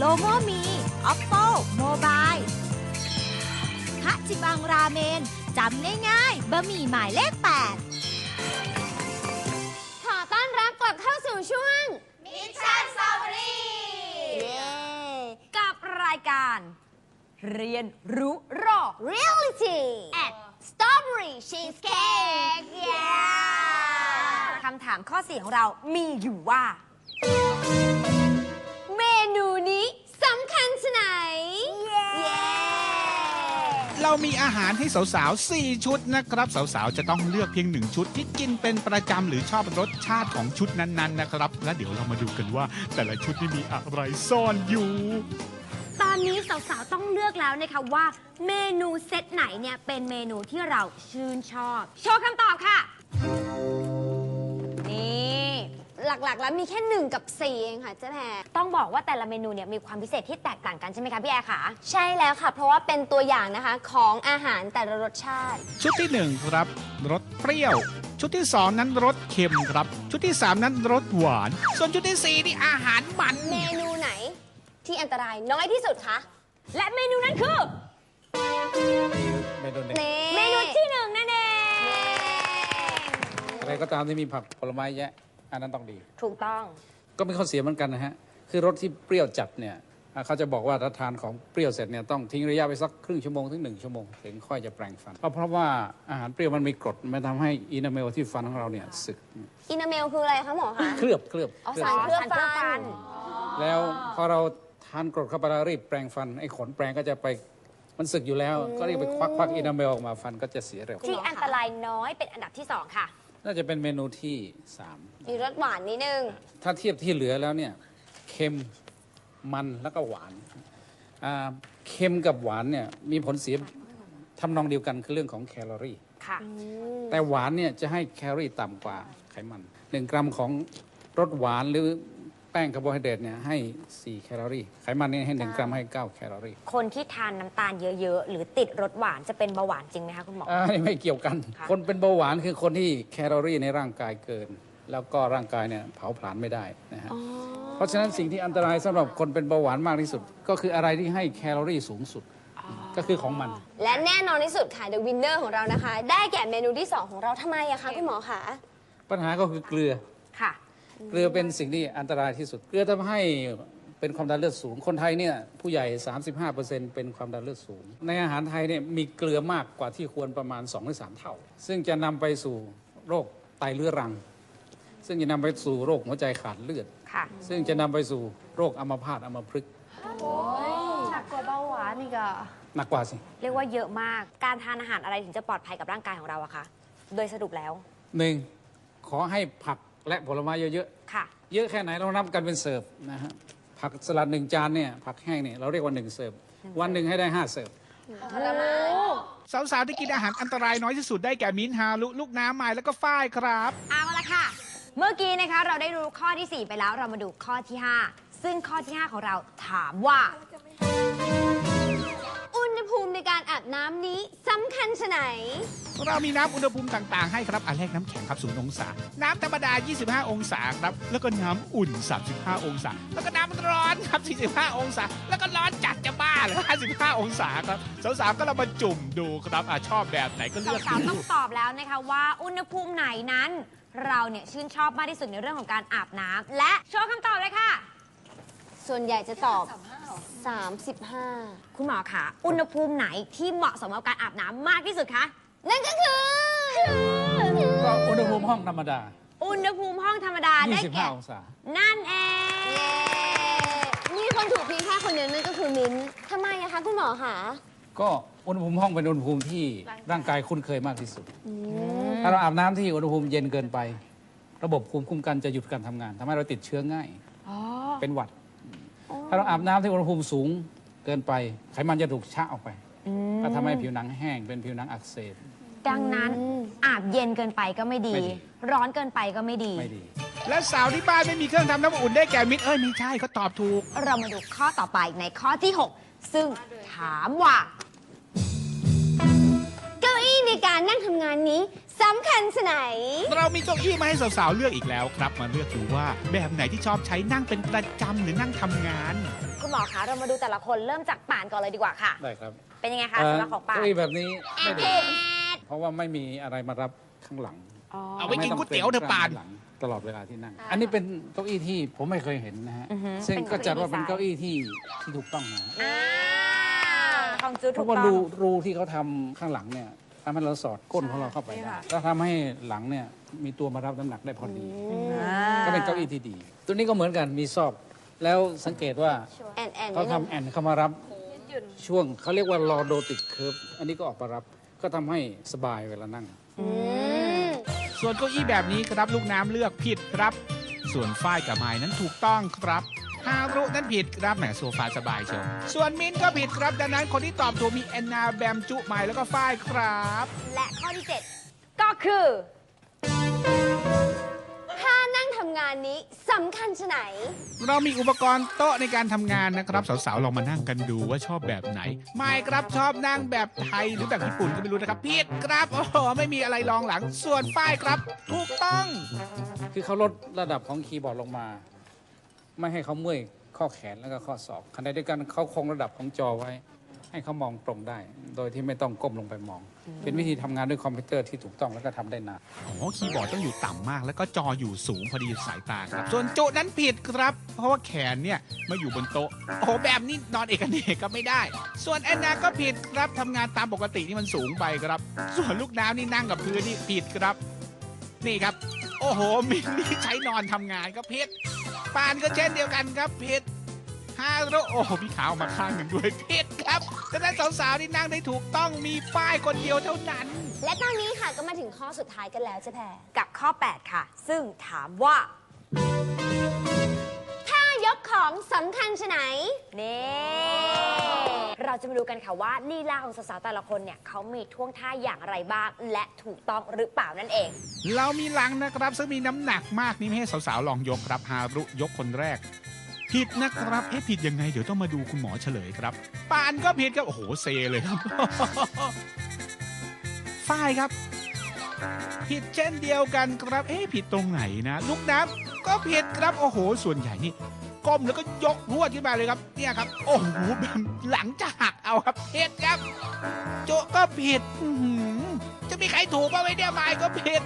โลโมมี Oppo Mobile คะจิบังราเมน จำง่ายๆบะหมี่หมายเลข 8 ขอต้อนรับกลับเข้าสู่ช่วง มิชชั่นสตรอเบอรี่เย้กับรายการ เรียนรู้รอ Reality at Strawberry Cheesecake เย้คำถามข้อสี่ของเรามีอยู่ว่าเม นูนี้สำคัญชะไหน เย้เรามีอาหารให้สาวๆ 4 ชุดนะครับ สาวๆ จะต้องเลือกเพียงหนึ่งชุดที่กินเป็นประจำหรือชอบรสชาติของชุดนั้นๆ นะครับ และเดี๋ยวเรามาดูกันว่า แต่ละชุดที่มีอะไรซ่อนอยู่ ตอนนี้สาวๆ ต้องเลือกแล้วนะคะว่า เมนูเซตไหนเนี่ยเป็นเมนูที่เราชื่นชอบ โชว์คำตอบค่ะ หลักๆ แล้วมีแค่หนึ่งกับสี่เองค่ะเจ๊แพรต้องบอกว่าแต่ละเมนูเนี่ยมีความพิเศษที่แตกต่างกันใช่ไหมคะพี่แอร์คะใช่แล้วค่ะ เพราะว่าเป็นตัวอย่างนะคะของอาหารแต่ละรสชาติ ชุดที่หนึ่งครับรสเปรี้ยว ชุดที่สองนั้นรสเค็มครับ ชุดที่สามนั้นรสหวาน ส่วนชุดที่สี่นี่อาหารมัน เมนูไหนที่อันตรายน้อยที่สุดคะและเมนูนั้นคือเมนูหนึ่งนี่เมนูที่หนึ่งนั่นเอง อะไรก็ตามที่มีผักผลไม้แยะ อันนั้นต้องดี ถูกต้อง ก็มีข้อเสียเหมือนกันนะฮะ คือรสที่เปรี้ยวจัดเนี่ยอ่าเขาจะบอกว่าถ้าทานของเปรี้ยวเสร็จเนี่ยต้องทิ้งระยะไปสักครึ่งชั่วโมงถึงหนึ่งชั่วโมงถึงค่อยจะแปรงฟันเพราะเพราะว่าอาหารเปรี้ยวมันมีกรดมันทำให้อินาเมลที่ฟันของเราเนี่ยสึกอินาเมลคืออะไรคะหมอคะเคลือบเคลือบอ๋อเคลือบสารฟันเคลือบสารเคลือบฟัฟันนแล้วพอเราทานกรดเข้าไปแล้วรีบแปรงฟันไอ้ขนแปรงก็จะไปมันสึกอยู่แล้ว ก็รีบไปควักควักอินาเมลออกมาฟันก็จะเสียเร็วที่อันตรายน้อยเป็นอันดับที่สองค่ะ น่าจะเป็นเมนูที่สาม มีรสหวานนิดนึง ถ้าเทียบที่เหลือแล้วเนี่ยเค็มมันแล้วก็หวานอ่าเค็มกับหวานเนี่ยมีผลเสียทำนองเดียวกันคือเรื่องของแคลอรี่ ค่ะ แต่หวานเนี่ยจะให้แคลอรี่ต่ำกว่าไขมันหนึ่งกรัมของรสหวานหรือแป้งคาร์โบไฮเดรตเนี่ยให้ 4 แคลอรี่ ไขมันเนี่ยให้ 1 กรัมให้ 9 แคลอรี่คนที่ทานน้ำตาลเยอะๆ หรือติดรสหวานจะเป็นเบาหวานจริงไหมคะคุณหมอ อ่าไม่เกี่ยวกัน ค่ะ คนเป็นเบาหวานคือคนที่แคลอรี่ในร่างกายเกิน แล้วก็ร่างกายเนี่ยเผาผลาญไม่ได้นะฮะเพราะฉะนั้นสิ่งที่อันตรายสำหรับคนเป็นเบาหวานมากที่สุด ก็คืออะไรที่ให้แคลอรี่สูงสุดก็คือของมัน และแน่นอนที่สุดค่ะ The Winner ของเรานะคะ ได้แก่เมนูที่ 2 ของเราทำไมอะคะคุณหมอคะปัญหาก็คือเกลือค่ะ เกลือเป็นสิ่งที่อันตรายที่สุด เกลือทำให้เป็นความดันเลือดสูง คนไทยเนี่ยผู้ใหญ่ 35%เป็นความดันเลือดสูง ในอาหารไทยเนี่ยมีเกลือมากกว่าที่ควรประมาณ2หรือ3เท่า ซึ่งจะนำไปสู่โรคไตเรื้อรัง ซึ่งจะนำไปสู่โรคหัวใจขาดเลือด ค่ะซึ่งจะนำไปสู่โรคอัมพาตอัมพฤกษ์หนักกว่าเบาหวานนี่ก็หนักกว่าสิ เรียกว่าเยอะมาก การทานอาหารอะไรถึงจะปลอดภัยกับร่างกายของเราอะคะ โดยสรุปแล้ว หนึ่งขอให้ผักและผลไม้เยอะค่ะ ๆ เยอะแค่ไหนเรานับกันเป็นเสิร์ฟนะฮะผักสลัดหนึ่งจานเนี่ยผักแห้งเนี่ยเราเรียกว่าหนึ่งเสิร์ฟวันหนึ่งให้ได้ห้าเสิร์ฟ สาวๆที่กินอาหารอันตรายน้อยที่สุดได้แก่มิ้นท์ฮารุลูกน้ำไม้แล้วก็ฝ้ายครับ เอาละค่ะ เมื่อกี้นะคะเราได้รู้ข้อที่ 4 ไปแล้วเรามาดูข้อที่ 5 ซึ่งข้อที่ 5 ของเราถามว่า อุณหภูมิในการอาบน้ำนี้สำคัญชะไหน เรามีน้ำอุณหภูมิต่างๆ ให้ครับ อันแรกน้ำแข็งครับ0องศา น้ำธรรมดา 25 องศาครับ แล้วก็น้ำอุ่น 35 องศา แล้วก็น้ำร้อนครับ 45 องศา แล้วก็ร้อนจัดจะบ้าเลย55 องศาครับสาวๆก็เรามาจุ่มดูครับอะชอบแบบไหนก็เลือกสาวๆต้ดูองตอบแล้วนะคะว่าอุณหภูมิไหนนั้น เราเนี่ยชื่นชอบมากที่สุดในเรื่องของการอาบน้ำและโชว์คำตอบเลยค่ะ ส่วนใหญ่จะตอบ 35 คุณหมอคะอุณหภูมิไหนที่เหมาะสมกับการอาบน้ำมากที่สุดคะนั่นก็คือ ก็อุณหภูมิห้องธรรมดา อุณหภูมิห้องธรรมดาได้แก่25 องศา นั่นเอง เย้ มีคนถูกเพียงแค่คนเดียวนั่นก็คือมิ้นท์ทำไมอะคะคุณหมอคะก็อุณหภูมิห้องเป็นอุณหภูมิที่ร่างกายคุ้นเคยมากที่สุด ถ้าเราอาบน้ำที่อุณหภูมิเย็นเกินไป ระบบภูมิคุ้มกันจะหยุดการทำงานทำให้เราติดเชื้อง่ายเป็นหวัด ถ้าเราอาบน้ำที่อุณหภูมิสูงเกินไป ไขมันจะถูกชะออกไปก็ทำให้ผิวหนังแห้งเป็นผิวหนังอักเสบดังนั้นอาบเย็นเกินไปก็ไม่ดีไม่ดีร้อนเกินไปก็ไม่ดีไม่ดี และสาวที่บ้านไม่มีเครื่องทำน้ำอุ่นได้แก่มิ้นท์เอ้ยไม่ใช่เขาตอบถูก เรามาดูข้อต่อไปในข้อที่ 6 ซึ่งถามว่าเก้าอี้ในการนั่งทำงานนี้สำคัญชะไหน เรามีเก้าอี้มาให้สาวๆเลือกอีกแล้วครับ มาเลือกดูว่าแบบไหนที่ชอบใช้นั่งเป็นประจำหรือนั่งทำงาน คุณหมอคะเรามาดูแต่ละคนเริ่มจากป่านก่อนเลยดีกว่าค่ะ ได้ครับเป็นยังไงคะสำหรับของป่านเก้าอี้แบบนี้ไม่ดีเพราะว่าไม่มีอะไรมารับข้างหลังเอาไว้กินก๋วยเตี๋ยวเถอะปานไม่ต้องเป็กล้มหลังตลอดเวลาที่นั่ง อันนี้เป็นเก้าอี้ที่ผมไม่เคยเห็นนะฮะอือฮึซึ่งเป็นก็จัดว่าเก้าอี้เป็นเก้าอี้ที่ที่ถูกต้องนะฮะอ่าของจูเพถูกราะว่าต้อรูงรูที่เขาทำข้างหลังเนี่ย ทำให้เราสอดก้นของเราเข้าไปใช่ได้ค่ะก็ทำให้หลังเนี่ยมีตัวมารับน้ำหนักได้พอดีอ่าก็เป็นเก้าอี้ที่ดี ตัวนี้ก็เหมือนกันมีซอก แล้วสังเกตว่าแอนแอนเขานิดนึงทำแอนเข้ามารับช่วงเขาเรียกว่าลอโดติกเคิร์ฟอันนี้ก็ออกมารับก็ทำให้สบายเวลานั่งอืมส่วนเก้าอี้แบบนี้ครับลูกน้ำเลือกผิดครับ ส่วนฝ้ายกับไม้นั้นถูกต้องครับ ฮารุนั้นผิดครับแหมโซฟาสบายเชียวส่วนมินก็ผิดครับดังนั้นคนที่ตอบถูกมีแอนนาแบมจุไม้แล้วก็ฝ้ายครับ และข้อที่ 7 ก็คือท่านั่งทำงานนี้สำคัญชะไหน เรามีอุปกรณ์โต๊ะในการทำงานนะครับ สาวๆ ลองมานั่งกันดูว่าชอบแบบไหน ไม่ครับชอบนั่งแบบไทยหรือแบบญี่ปุ่นก็ไม่รู้นะครับผิดครับโอ้โหไม่มีอะไรรองหลังส่วนฝ้ายครับ ถูกต้อง คือเขาลดระดับของคีย์บอร์ดลงมา ไม่ให้เขาเมื่อยข้อแขนแล้วก็ข้อศอกขณะเดียวกันเขาคงระดับของจอไว้ ให้เขามองตรงได้ โดยที่ไม่ต้องก้มลงไปมอง เป็นวิธีทำงานด้วยคอมพิวเตอร์ที่ถูกต้องแล้วก็ทำได้นานอ๋อคีย์บอร์ดต้องอยู่ต่ำมาก แล้วก็จออยู่สูงพอดีสายตาครับ ส่วนจุนั้นผิดครับ เพราะว่าแขนเนี่ยมาอยู่บนโต๊ะโอ้โหแบบนี้นอนเอกเนกก็ไม่ได้ ส่วนแอนนาก็ผิดครับทำงานตามปกตินี่มันสูงไปครับ ส่วนลูกน้ำนี่นั่งกับพื้นนี่ผิดครับ นี่ครับ โอ้โหมินนี่ใช้นอนทำงานก็ผิดปานก็เช่นเดียวกันครับผิดฮารุโอ้โหพี่ขาวมาข้างหนึ่งด้วยผิดครับดังนั้นสาวๆที่นั่งได้ถูกต้องมีป้ายคนเดียวเท่านั้น และตอนนี้ค่ะก็มาถึงข้อสุดท้ายกันแล้วเจ๊แพรกับข้อ 8 ค่ะ ซึ่งถามว่าท่ายกของสำคัญชะไหนนี่ เราจะมาดูกันค่ะว่าลีลาของสาวๆแต่ละคนเนี่ยเขามีท่วงท่าอย่างไรบ้าง และถูกต้องหรือเปล่านั่นเอง เรามีหลังนะครับ ซึ่งมีน้ำหนักมากนี่ไม่ให้สาวๆลองยกครับฮารุยกคนแรก ผิดนะครับเอ๊ะผิดยังไง เดี๋ยวต้องมาดูคุณหมอเฉลยครับปานก็ผิดครับโอ้โหเซเลยครับ ฝ้ายครับ ผิดเช่นเดียวกันครับ เอ๊ะผิดตรงไหนนะ ลูกน้ำก็ผิดครับโอ้โห ส่วนใหญ่นี่ ก้มแล้วก็ยกพรวดขึ้นมาเลยครับ เนี่ยครับ โอ้โหแบบหลังจะหักเอาครับผิดครับ โจก็ผิดอื้อหือจะมีใครถูกบ้างไหมเนี่ยไม้ก็ผิด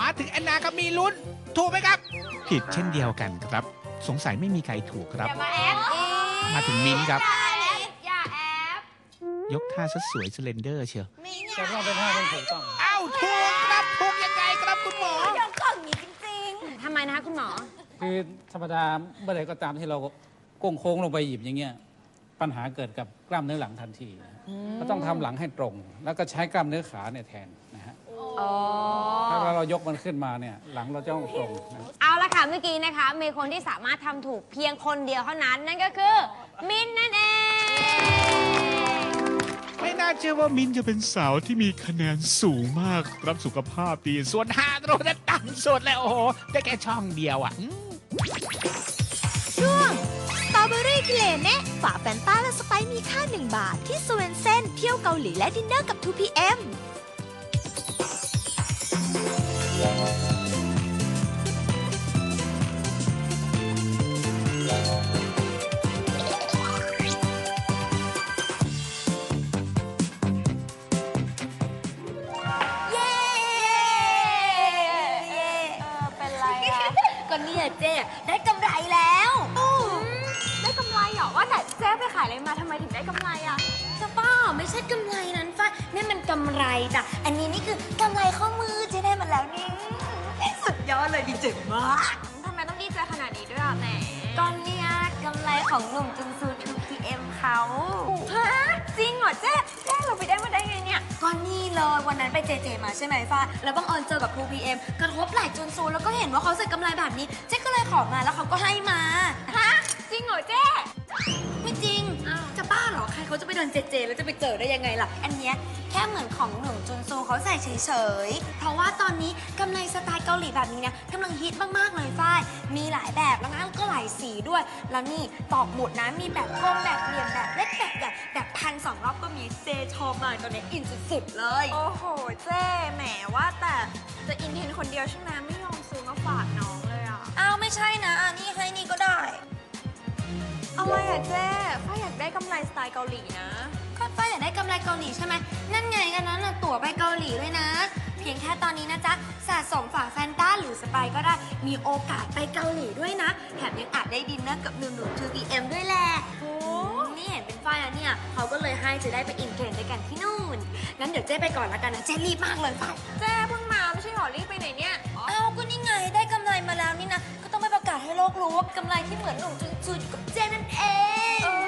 มาถึงแอนนาครับมีลุ้น ถูกไหมครับ ผิดเช่นเดียวกันครับ สงสัยไม่มีใครถูกครับ มาแอปอีกมาถึงมิ้นท์ครับ อย่าแอปอย่าแอปยกท่าซะสวยสเลนเดอร์เชียวแต่ต้องเป็นท่าที่ถูกต้อง เอ้าถูกครับถูกยังไงครับคุณหมอ ทำไมนะคะคุณหมอ คือธรรมดาเมื่อใดก็ตามที่เราโก้งโค้งลงไปหยิบอย่างเงี้ยปัญหาเกิดกับกล้ามเนื้อหลังทันทีก็ต้องทำหลังให้ตรง แล้วก็ใช้กล้ามเนื้อขาเนี่ยแทนนะฮะถ้าเรายกมันขึ้นมาเนี่ยหลังเราจะต้องตรงนะ เอาละค่ะเมื่อกี้นะคะ มีคนที่สามารถทำถูกเพียงคนเดียวเท่านั้น นั่นก็คือ มินนั่นเอง ไม่น่าเชื่อว่ามินจะเป็นสาวที่มีคะแนนสูงมากครับสุขภาพดี ส่วนฮาโรนั้นต่ำสุดเลยโอ้โหได้แค่ช่องเดียวอะอืม เลเนะฝาแฟนต้าและสไปซ์มีค่า 1 บาท ที่สเวนเซนเที่ยวเกาหลีและดินเนอร์กับ 2PM เย้เป็นไรอะก็เนี่ยเจ๊ได้ ไม่ใช่กำไรนั้นฟ้านี่มันกำไรจ้ะอันนี้นี่คือกำไรข้อมือเจ๊ได้มาแล้วนี่สุดยอดเลยดีใจมากทำไมต้องดีใจขนาดนี้ด้วยอะแหมก้อนเนี่ยกำไรของหนุ่มจุนซู 2PM เขาฮะจริงเหรอเจ๊เจ๊เราไปได้มาได้ไงเนี่ยก้อนนี่เลยวันนั้นไปเจเจมาใช่ไหมฟ้าแล้วบังเอิญเจอกับ 2PM กระทบไหล่จุนซูแล้วก็เห็นว่าเขาใส่กำไรแบบนี้เจ๊ก็เลยขอมาแล้วเขาก็ให้มาฮะจริงเหรอเจ๊ เหรอใครเขาจะไปเดินเจเจ แล้วจะไปเจอได้ยังไงล่ะ อันเนี้ยแค่เหมือนของหนุ่มจุนซูเขาใส่เฉยๆ เพราะว่าตอนนี้กำไรสไตล์เกาหลีแบบนี้นะกำลังฮิตมากๆเลยฝ้าย มีหลายแบบแล้วนะแล้วก็หลายสีด้วย แล้วนี่ตอกหมุดนะ มีแบบกลมแบบเหลี่ยมแบบเล็กแบบใหญ่แบบพันสองรอบก็มีเจชอบมากตอนนี้อินสุดๆเลย โอ้โห เจ๊แหมว่าแต่จะอินเทนคนเดียวใช่ไหมไม่ยอมซื้อมาฝากน้องเลยอะ อ้าวไม่ใช่นะอันนี้ เจ๊ฝ้ายอยากได้กำไรสไตล์เกาหลีนะ ก็ป้าอยากได้กำไรเกาหลีใช่ไหม นั่นไงกันนั้นน่ะตั๋วไปเกาหลีเลยนะ เพียงแค่ตอนนี้นะจ๊ะ สะสมฝาแฟนต้าหรือสไปก็ได้ มีโอกาสไปเกาหลีด้วยนะ แถมยังอาจได้ดินเนอร์กับหนุ่มๆ 2PM ด้วยแหละ โอ้นี่เห็นเป็นฝ้ายอะเนี่ย เขาก็เลยให้จะได้ไปอินเทรนด์ด้วยกันที่นู่น งั้นเดี๋ยวเจ๊ไปก่อนละกันนะ เจ๊รีบมากเลยฝ้าย เจ๊เพิ่งมาไม่ใช่หรอรีบไปไหนเนี่ย เอ้าก็นี่ไงได้กำไรมาศให้โลกรู้ว่ากำไรที่เหมือนหนุ่มจุนๆอยู่กับเจนนั่นเอง